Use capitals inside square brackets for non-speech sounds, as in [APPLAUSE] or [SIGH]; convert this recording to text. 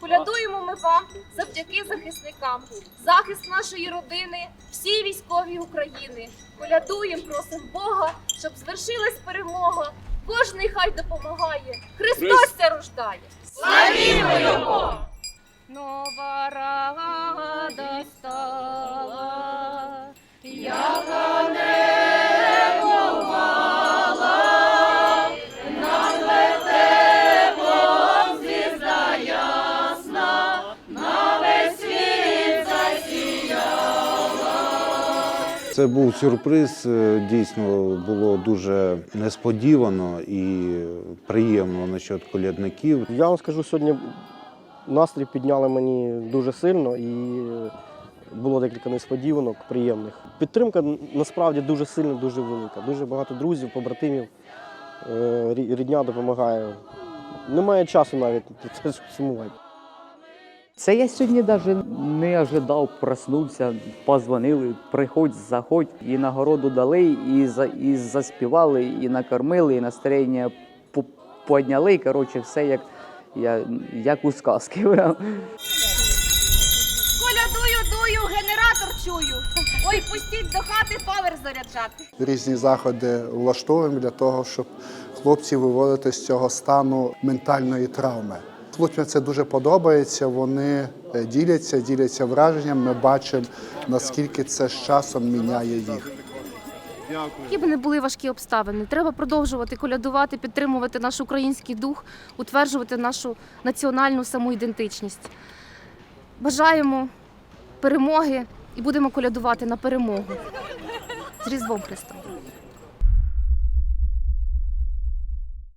Колядуємо ми вам завдяки захисникам, захист нашої родини, всій військовій України. Колядуємо, просимо Бога, щоб звершилась перемога. Кожний хай допомагає. Христос це рождає. Славімо Його! Нова рада Це був сюрприз. е, Дійсно було дуже несподівано і приємно насчет колядників. Я вам скажу, сьогодні настрій підняли мені дуже сильно і було декілька несподіванок приємних. Підтримка насправді дуже сильна, дуже велика. Дуже багато друзів, побратимів, е, рідня допомагає. Немає часу навіть [LAUGHS] це сумувати. Це я сьогодні навіть не ожидав, проснувся, позвонили, приходь, заходь, і нагороду дали, і, за, і заспівали, і накормили, і настроєння підняли. Коротше, все як, я, як у сказки. Колядую, дую, генератор чую. Ой, пустіть до хати павер заряджати. різні заходи влаштовуємо для того, щоб хлопці виводити з цього стану ментальної травми. Хлопцям це дуже подобається. Вони е, діляться, діляться враженням. Ми бачимо, наскільки це з часом міняє їх. Які б не були важкі обставини, треба продовжувати колядувати, підтримувати наш український дух, утверджувати нашу національну самоідентичність. Бажаємо перемоги і будемо колядувати на перемогу. З Різдвом Христом!